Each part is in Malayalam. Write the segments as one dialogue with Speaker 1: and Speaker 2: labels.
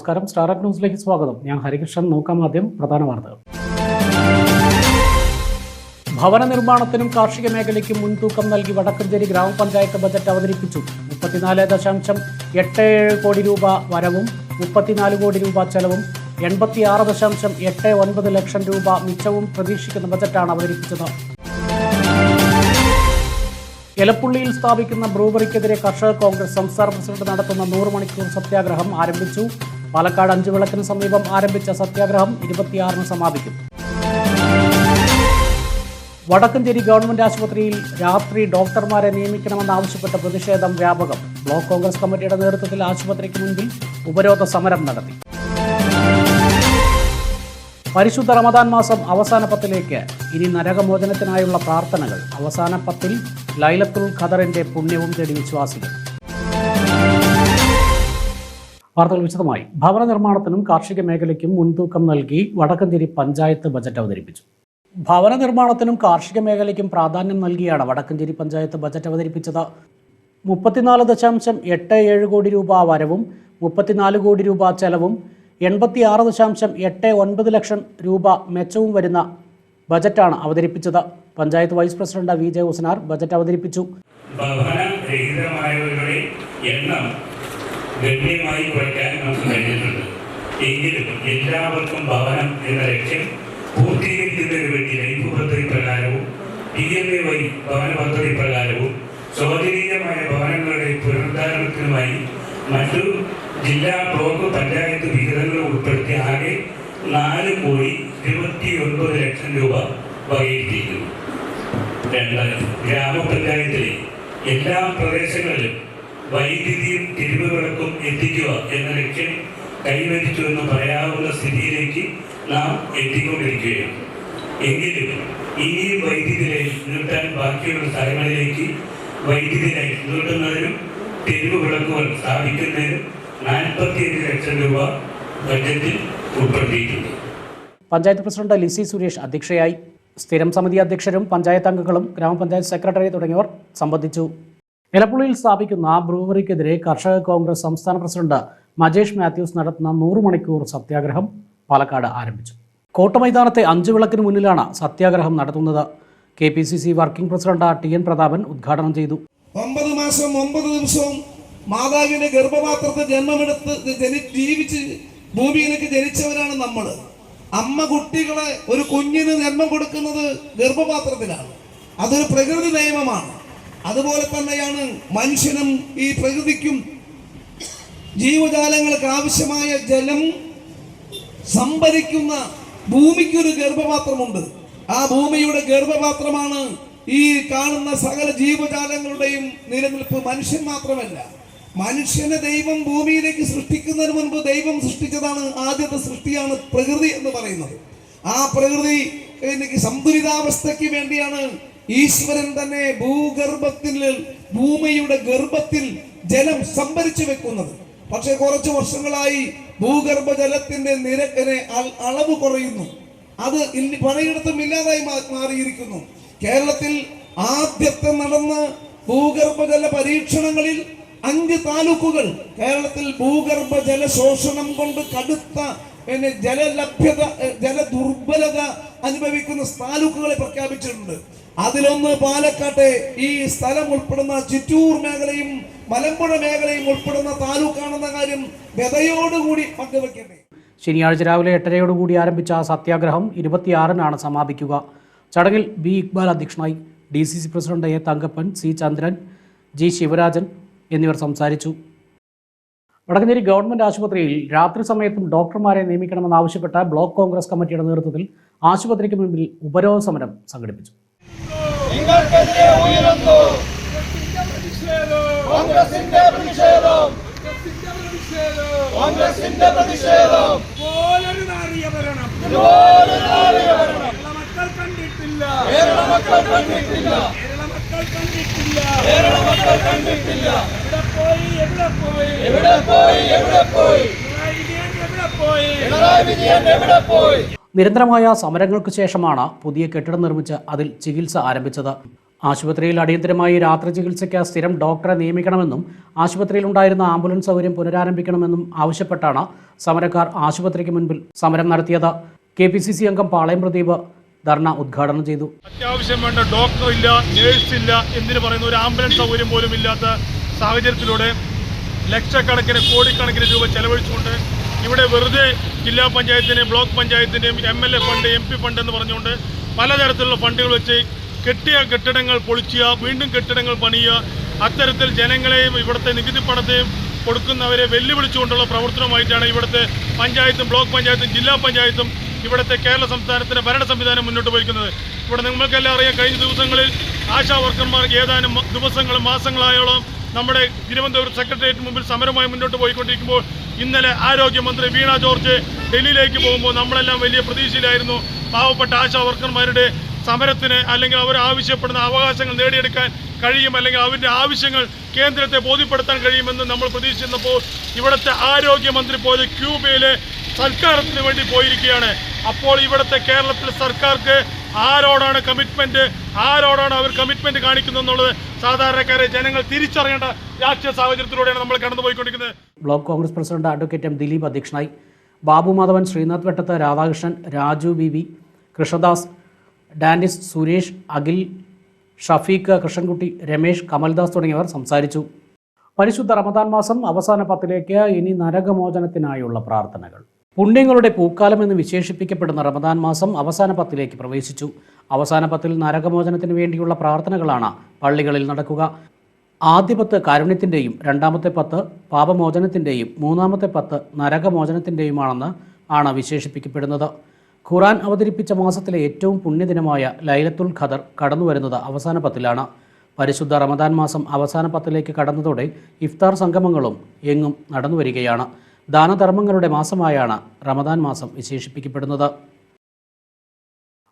Speaker 1: നമസ്കാരം. സ്റ്റാർട്ടപ്പ് ന്യൂസിലേക്ക് സ്വാഗതം. ഞാൻ ഹരികൃഷ്ണൻ. നോക്കാം ആദ്യം പ്രധാന വാർത്തകൾ. ഭവന നിർമ്മാണത്തിനും കാർഷിക മേഖലയ്ക്കും മുൻതൂക്കം നൽകി വടക്കഞ്ചേരി ഗ്രാമപഞ്ചായത്ത് ബജറ്റ് അവതരിപ്പിച്ചു. മുപ്പത്തിനാല് ദശാംശം എട്ട് ഏഴ് കോടി രൂപ വരവും മുപ്പത്തിനാല് കോടി രൂപ ചെലവും എൺപത്തിയാറ് ദശാംശം എട്ട് ഒൻപത് ലക്ഷം രൂപ മിച്ചവും പ്രതീക്ഷിക്കുന്ന ബജറ്റാണ് അവതരിപ്പിച്ചത്. എലപ്പുള്ളിയിൽ സ്ഥാപിക്കുന്ന ബ്രൂവറിക്കെതിരെ കർഷക കോൺഗ്രസ് സംസ്ഥാന പ്രസിഡന്റ് നടത്തുന്ന നൂറ് മണിക്കൂർ സത്യാഗ്രഹം ആരംഭിച്ചു. പാലക്കാട് അഞ്ചു വിളക്കിന് സമീപം ആരംഭിച്ച സത്യാഗ്രഹം ഇരുപത്തിയാറിന് സമാപിക്കും. വടക്കഞ്ചേരി ഗവൺമെന്റ് ആശുപത്രിയിൽ രാത്രി ഡോക്ടർമാരെ നിയമിക്കണമെന്നാവശ്യപ്പെട്ട പ്രതിഷേധം വ്യാപകം. ബ്ലോക്ക് കോൺഗ്രസ് കമ്മിറ്റിയുടെ നേതൃത്വത്തിൽ ആശുപത്രിക്ക് മുൻപിൽ ഉപരോധ സമരം നടത്തി. പരിശുദ്ധ റമദാൻ മാസം അവസാന പത്തിലേക്ക് ഇനി നരകമോചനത്തിനായുള്ള പ്രാർത്ഥനകൾ. അവസാന പത്തിൽ ലൈലത്തുൽ ഖദറിന്റെ പുണ്യവും തേടി വിശ്വാസികൾ. വാർത്തകൾ വിശദമായി. ഭവന നിർമ്മാണത്തിനും കാർഷിക മേഖലയ്ക്കും മുൻതൂക്കം നൽകി വടക്കഞ്ചേരി പഞ്ചായത്ത് ബജറ്റ് അവതരിപ്പിച്ചു. ഭവന നിർമ്മാണത്തിനും കാർഷിക മേഖലയ്ക്കും പ്രാധാന്യം നൽകിയാണ് വടക്കഞ്ചേരി പഞ്ചായത്ത് ബജറ്റ് അവതരിപ്പിച്ചത്. മുപ്പത്തിനാല് ദശാംശം എട്ട് ഏഴ് കോടി രൂപ വരവും മുപ്പത്തിനാല് കോടി രൂപ ചെലവും എൺപത്തിയാറ് ദശാംശം എട്ട് ഒൻപത് ലക്ഷം രൂപ മെച്ചവും വരുന്ന ബജറ്റാണ് അവതരിപ്പിച്ചത്. Panchayat vice president V J Husanar budget അവതരിപ്പിച്ചു.
Speaker 2: എണ്ണം ഗണ്യമായി കുറയ്ക്കാൻ നമുക്ക് കഴിഞ്ഞിട്ടുണ്ട്. എങ്കിലും എല്ലാവർക്കും ഭവനം എന്ന ലക്ഷ്യം പൂർത്തീകരിക്കുന്നതിന് വേണ്ടി ലൈഫ് പദ്ധതി പ്രകാരവും പി എം എ വൈ ഭവന പദ്ധതി പ്രകാരവും ശോചനീയമായ ഭവനങ്ങളുടെ പുനരുദ്ധാരണത്തിനുമായി മറ്റു ജില്ലാ ബ്ലോക്ക് പഞ്ചായത്ത് വിഹിതങ്ങൾ ഉൾപ്പെടുത്തി ആകെ നാല് കോടി ഇരുപത്തി ഒൻപത് ലക്ഷം രൂപ വകയിരുത്തിയിരിക്കുന്നു രണ്ട് ഗ്രാമപഞ്ചായത്തിലെ എല്ലാ പ്രദേശങ്ങളിലും വൈദ്യുതിയും തിരിവുവിളക്കും എത്തിക്കുക എന്ന ലക്ഷ്യം കൈവരിച്ചു എന്ന് പറയാവുന്ന സ്ഥിതിയിലേക്ക് നാം എത്തിക്കൊണ്ടിരിക്കുകയാണ്. എങ്കിലും ഇനിയും വൈദ്യുതി ലൈൻ നീട്ടാൻ ബാക്കിയുള്ള സ്ഥലങ്ങളിലേക്ക് വൈദ്യുതി ലൈൻ നീട്ടുന്നതിനും തെരുവ് വിളക്കുകൾ സ്ഥാപിക്കുന്നതിനും നാൽപ്പത്തിയഞ്ച് ലക്ഷം രൂപ ബജറ്റിൽ ഉൾപ്പെടുത്തിയിട്ടുണ്ട്.
Speaker 1: പഞ്ചായത്ത് പ്രസിഡന്റ് ലിസി സുരേഷ് അധ്യക്ഷയായി. സ്ഥിരം സമിതി അധ്യക്ഷരും പഞ്ചായത്ത് അംഗങ്ങളും ഗ്രാമപഞ്ചായത്ത് സെക്രട്ടറി തുടങ്ങിയവർ സംബന്ധിച്ചു. എലപ്പുള്ളിയിൽ സ്ഥാപിക്കുന്ന ബ്രൂവറിക്കെതിരെ കർഷക കോൺഗ്രസ് സംസ്ഥാന പ്രസിഡന്റ് മജേഷ് മാത്യൂസ് നടത്തുന്ന നൂറ് മണിക്കൂർ സത്യാഗ്രഹം പാലക്കാട് ആരംഭിച്ചു. കോട്ടമൈതാനത്തെ അഞ്ചു വിളക്കിന് മുന്നിലാണ് സത്യാഗ്രഹം നടത്തുന്നത്. K P C C working president T N Prathapan ഉദ്ഘാടനം ചെയ്തു.
Speaker 3: ഒമ്പത് മാസം ഒമ്പത് ദിവസവും മാതാവിന്റെ ഗർഭപാത്രത്തിൽ ജന്മമെടുത്ത് ജനി ജീവിച്ച് ഭൂമിയിലേക്ക് ജനിച്ചവരാണ് നമ്മൾ അമ്മ കുട്ടികളെ ഒരു കുഞ്ഞിന് ജന്മം കൊടുക്കുന്നത് ഗർഭപാത്രത്തിലാണ്. അതൊരു പ്രകൃതി നിയമമാണ് അതുപോലെ തന്നെയാണ് മനുഷ്യനും ഈ പ്രകൃതിക്കും ജീവജാലങ്ങൾക്ക് ആവശ്യമായ ജലം സംഭരിക്കുന്ന ഭൂമിക്കൊരു ഗർഭപാത്രമുണ്ട്. ആ ഭൂമിയുടെ ഗർഭപാത്രമാണ് ഈ കാണുന്ന സകല ജീവജാലങ്ങളുടെയും നിലനിൽപ്പ്. മനുഷ്യൻ മാത്രമല്ല മനുഷ്യനെ ദൈവം ഭൂമിയിലേക്ക് സൃഷ്ടിക്കുന്നതിന് മുൻപ് ദൈവം സൃഷ്ടിച്ചതാണ് ആദ്യത്തെ സൃഷ്ടിയാണ് പ്രകൃതി എന്ന് പറയുന്നത്. ആ പ്രകൃതി എനിക്ക് സന്തുലിതാവസ്ഥയ്ക്ക് വേണ്ടിയാണ് ഈശ്വരൻ തന്നെ ഭൂഗർഭത്തിൽ ഭൂമിയുടെ ഗർഭത്തിൽ ജലം സംഭരിച്ചു വെക്കുന്നത്. പക്ഷെ കുറച്ച് വർഷങ്ങളായി ഭൂഗർഭ ജലത്തിന്റെ നിരക്കിനെ അളവ് കുറയുന്നു. അത് ഇനി പലയിടത്തും ഇല്ലാതായി മാറിയിരിക്കുന്നു. കേരളത്തിൽ ആദ്യത്തെ നടന്ന ഭൂഗർഭജല പരീക്ഷണങ്ങളിൽ അഞ്ച് താലൂക്കുകൾ കേരളത്തിൽ ഭൂഗർഭ ജല ശോഷണം കൊണ്ട് കടുത്ത പിന്നെ ജലലഭ്യത ജല ദുർബലത അനുഭവിക്കുന്ന താലൂക്കുകളെ പ്രഖ്യാപിച്ചിട്ടുണ്ട്. അതിലൊന്ന് പാലക്കാട്ടെ. ഈ സ്ഥലം ഉൾപ്പെടുന്ന ചിറ്റൂർ മേഖലയും മലമ്പുഴ മേഖലയും ഉൾപ്പെടുന്ന താലൂക്കാണെന്ന കാര്യം വ്യതയോടുകൂടി പങ്കുവെക്കട്ടെ
Speaker 1: ശനിയാഴ്ച രാവിലെ എട്ടരയോടുകൂടി ആരംഭിച്ച സത്യാഗ്രഹം ഇരുപത്തിയാറിനാണ് സമാപിക്കുക. ചടങ്ങിൽ ബി ഇക്ബാൽ അധ്യക്ഷനായി D C C president A Thankappan C Chandran G Sivarajan എന്നിവർ സംസാരിച്ചു. വടക്കഞ്ചേരി ഗവൺമെന്റ് ആശുപത്രിയിൽ രാത്രി സമയത്തും ഡോക്ടർമാരെ നിയമിക്കണമെന്നാവശ്യപ്പെട്ട ബ്ലോക്ക് കോൺഗ്രസ് കമ്മിറ്റിയുടെ നേതൃത്വത്തിൽ ആശുപത്രിക്ക് മുൻപിൽ ഉപരോധ സമരം സംഘടിപ്പിച്ചു.
Speaker 4: നിങ്ങൾക്കെതിരെ ഉയരുന്നു. കോൺഗ്രസിന്റെ പ്രതിഷേധം. കോൺഗ്രസിന്റെ പ്രതിഷേധം.
Speaker 5: പോലൊരു നാറിയ ഭരണം. കേരള മക്കൾ കണ്ടിട്ടില്ല.
Speaker 4: കേരള മക്കൾ കണ്ടിട്ടില്ല.
Speaker 5: കേരള മക്കൾ കണ്ടിട്ടില്ല.
Speaker 4: കേരള മക്കൾ കണ്ടിട്ടില്ല.
Speaker 5: എവിടെ പോയി? എവിടെ പോയി?
Speaker 4: എവിടെ പോയി? എവിടെ പോയി?
Speaker 5: പിണറായി വിജയൻ എവിടെ പോയി?
Speaker 4: പിണറായി വിജയൻ എവിടെ പോയി?
Speaker 1: നിരന്തരമായ സമരങ്ങൾക്ക് ശേഷമാണ് പുതിയ കെട്ടിടം നിർമ്മിച്ച് അതിൽ ചികിത്സ ആരംഭിച്ചത്. ആശുപത്രിയിൽ അടിയന്തരമായി രാത്രി ചികിത്സയ്ക്ക് സ്ഥിരം ഡോക്ടറെ നിയമിക്കണമെന്നും ആശുപത്രിയിൽ ഉണ്ടായിരുന്ന ആംബുലൻസ് സൗകര്യം പുനരാരംഭിക്കണമെന്നും ആവശ്യപ്പെട്ടാണ് സമരക്കാർ ആശുപത്രിക്ക് മുൻപിൽ സമരം നടത്തിയത്. കെ പി സി സി അംഗം പാളയം പ്രദീപ് ധർണ ഉദ്ഘാടനം ചെയ്തു.
Speaker 6: അത്യാവശ്യം വേണ്ട ഡോക്ടർ ഇല്ല നേഴ്സ് ഇല്ല എന്തിനു പറയുന്ന ഒരു ആംബുലൻസ് സൗകര്യം പോലും ഇല്ലാത്ത സാഹചര്യത്തിലൂടെ ലക്ഷക്കണക്കിന് കോടിക്കണക്കിന് രൂപ ചെലവഴിച്ചുകൊണ്ട് ഇവിടെ വെറുതെ ജില്ലാ പഞ്ചായത്തിന്റെയും block പഞ്ചായത്തിന്റെയും M L A fund M P fund എന്ന് പറഞ്ഞുകൊണ്ട് പലതരത്തിലുള്ള ഫണ്ടുകൾ വെച്ച് കെട്ടിയ കെട്ടിടങ്ങൾ പൊളിച്ചുക വീണ്ടും കെട്ടിടങ്ങൾ പണിയുക അത്തരത്തിൽ ജനങ്ങളെയും ഇവിടുത്തെ നികുതി പണത്തെയും കൊടുക്കുന്നവരെ വെല്ലുവിളിച്ചുകൊണ്ടുള്ള പ്രവർത്തനമായിട്ടാണ് ഇവിടുത്തെ പഞ്ചായത്തും ബ്ലോക്ക് പഞ്ചായത്തും ജില്ലാ പഞ്ചായത്തും ഇവിടുത്തെ കേരള സംസ്ഥാനത്തിന്റെ ഭരണ സംവിധാനം മുന്നോട്ട് പോയിരിക്കുന്നത് ഇവിടെ നിങ്ങൾക്കെല്ലാം അറിയാം കഴിഞ്ഞ ദിവസങ്ങളിൽ ആശാ വർക്കർമാർ ഏതാനും ദിവസങ്ങളും മാസങ്ങളായോളം നമ്മുടെ തിരുവനന്തപുരം സെക്രട്ടേറിയറ്റ് മുമ്പിൽ സമരമായി മുന്നോട്ട് പോയിക്കൊണ്ടിരിക്കുമ്പോൾ ഇന്നലെ ആരോഗ്യമന്ത്രി വീണ ജോർജ് ഡൽഹിയിലേക്ക് പോകുമ്പോൾ നമ്മളെല്ലാം വലിയ പ്രതീക്ഷയിലായിരുന്നു. പാവപ്പെട്ട ആശാ വർക്കർമാരുടെ സമരത്തിന് അല്ലെങ്കിൽ അവർ ആവശ്യപ്പെടുന്ന അവകാശങ്ങൾ നേടിയെടുക്കാൻ കഴിയും അല്ലെങ്കിൽ അവരുടെ ആവശ്യങ്ങൾ കേന്ദ്രത്തെ ബോധ്യപ്പെടുത്താൻ കഴിയുമെന്ന് നമ്മൾ പ്രതീക്ഷിച്ചപ്പോൾ ഇവിടുത്തെ ആരോഗ്യമന്ത്രി പോലെ ക്യൂബയിലെ സൽക്കാരത്തിന് വേണ്ടി പോയിരിക്കുകയാണ്. അപ്പോൾ ഇവിടുത്തെ കേരളത്തിലെ സർക്കാർക്ക് ആരോടാണ് കമ്മിറ്റ്മെന്റ് ആരോടാണ് അവർ കമ്മിറ്റ്മെന്റ് കാണിക്കുന്നത് എന്നുള്ളത് സാധാരണക്കാരെ ജനങ്ങൾ തിരിച്ചറിയേണ്ട രാഷ്ട്രീയ സാഹചര്യത്തിലൂടെയാണ് നമ്മൾ കടന്നുപോയിക്കൊണ്ടിരിക്കുന്നത്.
Speaker 1: Block Congress president advocate M Dileep അധ്യക്ഷനായി. ബാബു മാധവൻ ശ്രീനാഥ് വെട്ടത്ത് രാധാകൃഷ്ണൻ രാജു ബി വി കൃഷ്ണദാസ് ഡാനിസ് സുരേഷ് അഖിൽ ഷഫീഖ് കൃഷ്ണൻകുട്ടി രമേശ് കമൽദാസ് തുടങ്ങിയവർ സംസാരിച്ചു. പരിശുദ്ധ റമദാൻ മാസം അവസാന പത്തിലേക്ക് ഇനി നരകമോചനത്തിനായുള്ള പ്രാർത്ഥനകൾ. പുണ്യങ്ങളുടെ പൂക്കാലം എന്ന് വിശേഷിപ്പിക്കപ്പെടുന്ന റമദാൻ മാസം അവസാന പത്തിലേക്ക് പ്രവേശിച്ചു. അവസാന പത്തിൽ നരകമോചനത്തിന് വേണ്ടിയുള്ള പ്രാർത്ഥനകളാണ് പള്ളികളിൽ നടക്കുക. ആദ്യ പത്ത് കാരുണ്യത്തിന്റെയും രണ്ടാമത്തെ പത്ത് പാപമോചനത്തിന്റെയും മൂന്നാമത്തെ പത്ത് നരകമോചനത്തിന്റെയുമാണെന്ന് ആണ് വിശേഷിപ്പിക്കപ്പെടുന്നത്. ഖുറാൻ അവതരിപ്പിച്ച മാസത്തിലെ ഏറ്റവും പുണ്യദിനമായ ലൈലത്തുൽ ഖദർ കടന്നു വരുന്നത് അവസാന പത്തിലാണ്. പരിശുദ്ധ റമദാൻ മാസം അവസാന പത്തിലേക്ക് കടന്നതോടെ ഇഫ്താർ സംഗമങ്ങളും എങ്ങും നടന്നു വരികയാണ് ദാനധർമ്മങ്ങളുടെ മാസമായാണ് റമദാൻ മാസം വിശേഷിപ്പിക്കപ്പെടുന്നത്.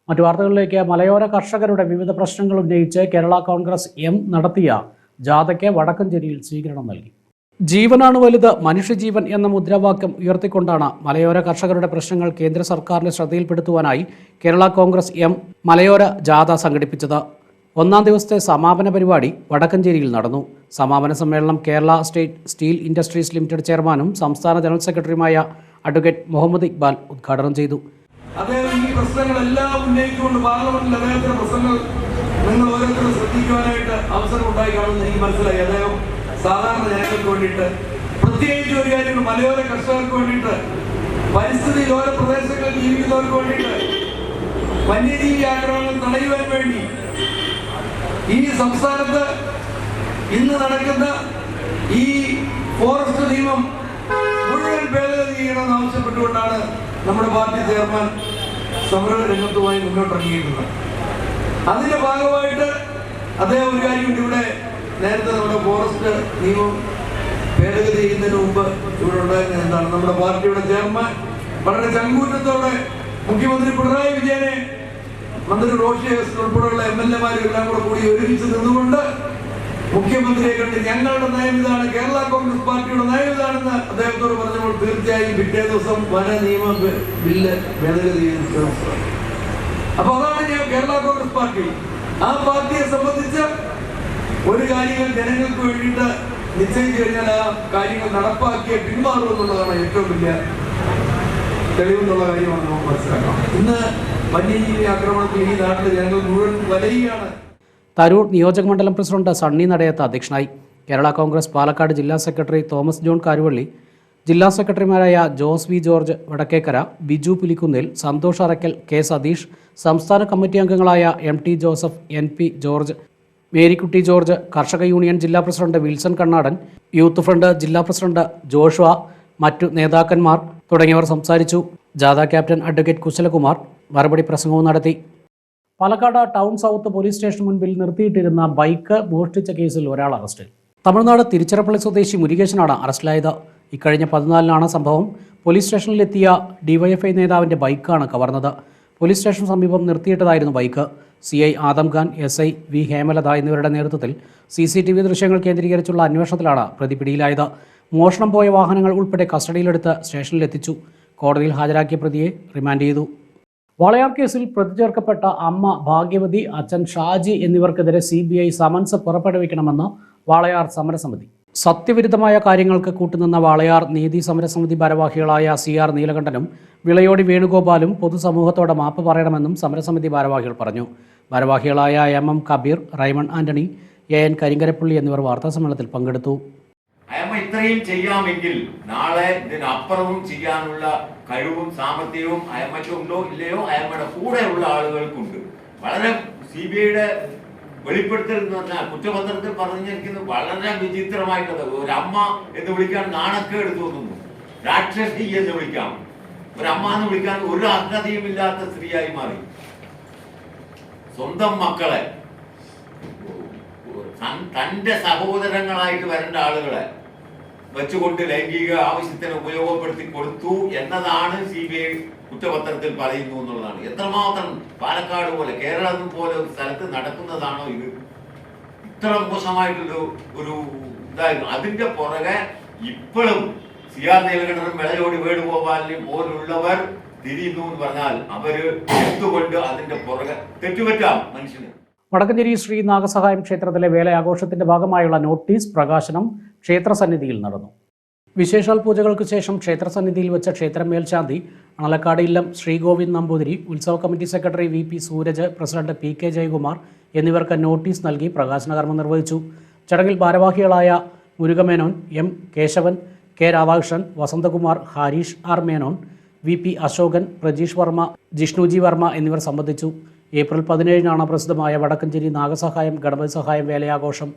Speaker 1: മറ്റു വാർത്തകളിലേക്ക് മലയോര കർഷകരുടെ വിവിധ പ്രശ്നങ്ങൾ ഉന്നയിച്ച് കേരള കോൺഗ്രസ് എം നടത്തിയ ജാഥയ്ക്ക് വടക്കഞ്ചേരിയിൽ സ്വീകരണം നൽകി. ജീവനാണ് വലുത് മനുഷ്യജീവൻ എന്ന മുദ്രാവാക്യം ഉയർത്തിക്കൊണ്ടാണ് മലയോര കർഷകരുടെ പ്രശ്നങ്ങൾ കേന്ദ്ര സർക്കാരിന്റെ ശ്രദ്ധയിൽപ്പെടുത്തുവാനായി കേരള കോൺഗ്രസ് എം മലയോര ജാഥ സംഘടിപ്പിച്ചത്. ഒന്നാം ദിവസത്തെ സമാപന പരിപാടി വടക്കഞ്ചേരിയിൽ നടന്നു. സമാപന സമ്മേളനം Kerala state steel industries limited ചെയർമാനും സംസ്ഥാന ജനറൽ സെക്രട്ടറിയുമായ അഡ്വക്കേറ്റ് മുഹമ്മദ് ഇക്ബാൽ ഉദ്ഘാടനം ചെയ്തു.
Speaker 7: അദ്ദേഹം ഈ പ്രശ്നങ്ങളെല്ലാം ഉന്നയിച്ചുകൊണ്ട് പാർലമെന്റിൽ അദ്ദേഹത്തിന്റെ പ്രശ്നങ്ങൾ നിങ്ങൾ ഓരോരുത്തരും ശ്രദ്ധിക്കുവാനായിട്ട് അവസരം ഉണ്ടായി കാണുമെന്ന് എനിക്ക് മനസ്സിലായി. അദ്ദേഹം സാധാരണ ജനങ്ങൾക്ക് വേണ്ടിയിട്ട് പ്രത്യേകിച്ച് ഒരു കാര്യം മലയോര കർഷകർക്ക് വേണ്ടിയിട്ട് പരിസ്ഥിതി ഓരോ പ്രദേശങ്ങളിൽ ജീവിക്കുന്നവർക്ക് വേണ്ടിയിട്ട് വന്യജീവി ആക്രമണങ്ങൾ തടയുവാൻ വേണ്ടി ഈ സംസ്ഥാനത്ത് ഇന്ന് നടക്കുന്ന ഈ ഫോറസ്റ്റ് നിയമം മുഴുവൻ ഭേദഗതി ചെയ്യണമെന്ന് ആവശ്യപ്പെട്ടുകൊണ്ടാണ് നമ്മുടെ പാർട്ടി ചെയർമാൻ സമര രംഗത്തുമായി മുന്നോട്ടിറങ്ങിയിരുന്നത് അതിന്റെ ഭാഗമായിട്ട് അദ്ദേഹം ഒരു കാര്യമുണ്ട് ഇവിടെ നേരത്തെ നമ്മുടെ ഫോറസ്റ്റ് നിയമം ഭേദഗതി ചെയ്യുന്നതിന് മുമ്പ് ഇവിടെ ഉണ്ടായിരുന്ന എന്താണ്? നമ്മുടെ പാർട്ടിയുടെ ചെയർമാൻ വളരെ ചങ്കൂറ്റത്തോടെ മുഖ്യമന്ത്രി പിണറായി വിജയനെ മന്ത്രി റോഷി ഹസൻ ഉൾപ്പെടെയുള്ള എം എൽ എമാരും എല്ലാം കൂടെ കൂടി ഒരുമിച്ച് നിന്നുകൊണ്ട് മുഖ്യമന്ത്രിയെ കണ്ട് ഞങ്ങളുടെ നയം ഇതാണ് കേരള കോൺഗ്രസ് പാർട്ടിയുടെ നയം ഇതാണെന്ന് അദ്ദേഹത്തോട് പറഞ്ഞപ്പോൾ തീർച്ചയായും പിറ്റേ ദിവസം വന നിയമ ബില്ല് ഭേദഗതി അപ്പൊ അതാണ് ഞാൻ കേരള കോൺഗ്രസ് പാർട്ടി. ആ പാർട്ടിയെ സംബന്ധിച്ച് ഒരു കാര്യങ്ങൾ ജനങ്ങൾക്ക് വേണ്ടിയിട്ട് നിശ്ചയിച്ചു കഴിഞ്ഞാൽ ആ കാര്യങ്ങൾ നടപ്പാക്കിയ പിന്മാറുമെന്നുള്ളതാണ് ഏറ്റവും വലിയ തെളിവെന്നുള്ള കാര്യമാണ് നമുക്ക് മനസ്സിലാക്കാം. ഇന്ന്
Speaker 1: തരൂർ നിയോജക മണ്ഡലം പ്രസിഡന്റ് സണ്ണി നടയത്ത് അധ്യക്ഷനായി. കേരള കോൺഗ്രസ് പാലക്കാട് ജില്ലാ സെക്രട്ടറി തോമസ് ജോൺ കാരുവള്ളി ജില്ലാ സെക്രട്ടറിമാരായ Jose V George Vadakkekara Biju Pulikkunnil Santhosh Arakkal K Satheesh സംസ്ഥാന കമ്മിറ്റി അംഗങ്ങളായ M T Joseph N P George Marykutty George കർഷക യൂണിയൻ ജില്ലാ president Wilson Kannadan youth front ജില്ലാ പ്രസിഡന്റ് ജോഷുവ മറ്റു നേതാക്കന്മാർ തുടങ്ങിയവർ സംസാരിച്ചു. ജാഥ ക്യാപ്റ്റൻ അഡ്വക്കേറ്റ് കുശലകുമാർ മറുപടി പ്രസംഗവും നടത്തി. Palakkad town south police station മുൻപിൽ നിർത്തിയിട്ടിരുന്ന ബൈക്ക് മോഷ്ടിച്ച കേസിൽ ഒരാൾ അറസ്റ്റിൽ തമിഴ്നാട് തിരുച്ചിറപ്പള്ളി സ്വദേശി മുരുകേശനാണ് അറസ്റ്റിലായത്. ഇക്കഴിഞ്ഞ പതിനാലിനാണ് സംഭവം. പോലീസ് സ്റ്റേഷനിലെത്തിയ ഡിവൈഎഫ്ഐ നേതാവിന്റെ ബൈക്കാണ് കവർന്നത്. പോലീസ് സ്റ്റേഷൻ സമീപം നിർത്തിയിട്ടതായിരുന്നു bike. C I Adam Khan S I V Hemalatha എന്നിവരുടെ നേതൃത്വത്തിൽ സി സി ടി വി ദൃശ്യങ്ങൾ കേന്ദ്രീകരിച്ചുള്ള അന്വേഷണത്തിലാണ് പ്രതി പിടിയിലായത്. മോഷണം പോയ വാഹനങ്ങൾ ഉൾപ്പെടെ കസ്റ്റഡിയിലെടുത്ത് സ്റ്റേഷനിലെത്തിച്ചു. കോടതിയിൽ ഹാജരാക്കിയ പ്രതിയെ റിമാൻഡ് ചെയ്തു. വാളയാർ കേസിൽ പ്രതി ചേർക്കപ്പെട്ട അമ്മ ഭാഗ്യവതി അച്ഛൻ ഷാജി എന്നിവർക്കെതിരെ സി ബി ഐ സമൻസ് പുറപ്പെടുവിക്കണമെന്ന് വാളയാർ സമരസമിതി. സത്യവിരുദ്ധമായ കാര്യങ്ങൾക്ക് കൂട്ടുനിന്ന വാളയാർ നീതി സമരസമിതി ഭാരവാഹികളായ സി ആർ നീലകണ്ഠനും വിളയോടി വേണുഗോപാലും പൊതുസമൂഹത്തോട് മാപ്പ് പറയണമെന്നും സമരസമിതി ഭാരവാഹികൾ പറഞ്ഞു. ഭാരവാഹികളായ M M Kabeer Raymond Antony A N Karinkarappally എന്നിവർ വാർത്താസമ്മേളനത്തിൽ പങ്കെടുത്തു.
Speaker 8: ഇത്രയും ചെയ്യാമെങ്കിൽ നാളെ ഇതിനപ്പുറവും ചെയ്യാനുള്ള കഴിവും സാമർഥ്യവും അയമ്മയ്ക്കുണ്ടോ ഇല്ലയോ അയമ്മയുടെ ഉള്ള ആളുകൾക്കുണ്ട്. വളരെ സി ബി ഐയുടെ വെളിപ്പെടുത്തൽ എന്ന് പറഞ്ഞാൽ കുറ്റപത്രത്തിൽ പറഞ്ഞിരിക്കുന്നത് വളരെ വിചിത്രമായിട്ടുള്ളത് ഒരു അമ്മ എന്ന് വിളിക്കാൻ നാണക്കേട് തോന്നുന്നു. രാക്ഷസി എന്ന് വിളിക്കാം. ഒരു അമ്മ എന്ന് വിളിക്കാൻ ഒരു അർഹതയും ഇല്ലാത്ത സ്ത്രീയായി മാറി. സ്വന്തം മക്കളെ തന്റെ സഹോദരങ്ങളായിട്ട് വരേണ്ട ആളുകളെ വെച്ചുകൊണ്ട് ലൈംഗിക ആവശ്യത്തിന് ഉപയോഗപ്പെടുത്തി കൊടുത്തു എന്നതാണ് സി ബി ഐ കുറ്റപത്രത്തിൽ പറയുന്നു എന്നുള്ളതാണ്. എത്രമാത്രം പാലക്കാട് പോലെ കേരളം പോലെ ഒരു സ്ഥലത്ത് നടക്കുന്നതാണോ ഇത്? ഇത്ര മോശമായിട്ടുള്ള ഒരു ഇതായിരുന്നു. അതിന്റെ പുറകെ ഇപ്പോഴും സി ആർ നീലകണ്ഠനും വിളയോടി വേണുഗോപാലിനെയും പോലുള്ളവർ തിരിയുന്നു എന്ന് പറഞ്ഞാൽ അവർ എന്തുകൊണ്ട് അതിന്റെ പുറകെ തെറ്റുപറ്റാം മനുഷ്യന്?
Speaker 1: വടക്കഞ്ചേരി ശ്രീ നാഗസഹായം ക്ഷേത്രത്തിലെ വേല ആഘോഷത്തിന്റെ ഭാഗമായുള്ള നോട്ടീസ് പ്രകാശനം ക്ഷേത്രസന്നിധിയിൽ നടന്നു. വിശേഷാൽ പൂജകൾക്ക് ശേഷം ക്ഷേത്രസന്നിധിയിൽ വെച്ച ക്ഷേത്രം മേൽശാന്തി അണലക്കാട് ഇല്ലം ശ്രീഗോവിന്ദ് നമ്പൂതിരി ഉത്സവ committee secretary V P Sooraj president P K Jayakumar എന്നിവർക്ക് നോട്ടീസ് നൽകി പ്രകാശനകർമ്മം നിർവഹിച്ചു. ചടങ്ങിൽ ഭാരവാഹികളായ Murukamenon M Kesavan K Radhakrishnan Vasanthakumar Hareesh R Menon V P Asokan Prajeesh Varma Jishnuji Varma എന്നിവർ സംബന്ധിച്ചു. ഏപ്രിൽ പതിനേഴിനാണ് പ്രസിദ്ധമായ വടക്കഞ്ചേരി നാഗസഹായം ഗണപതി സഹായം വേലയാഘോഷം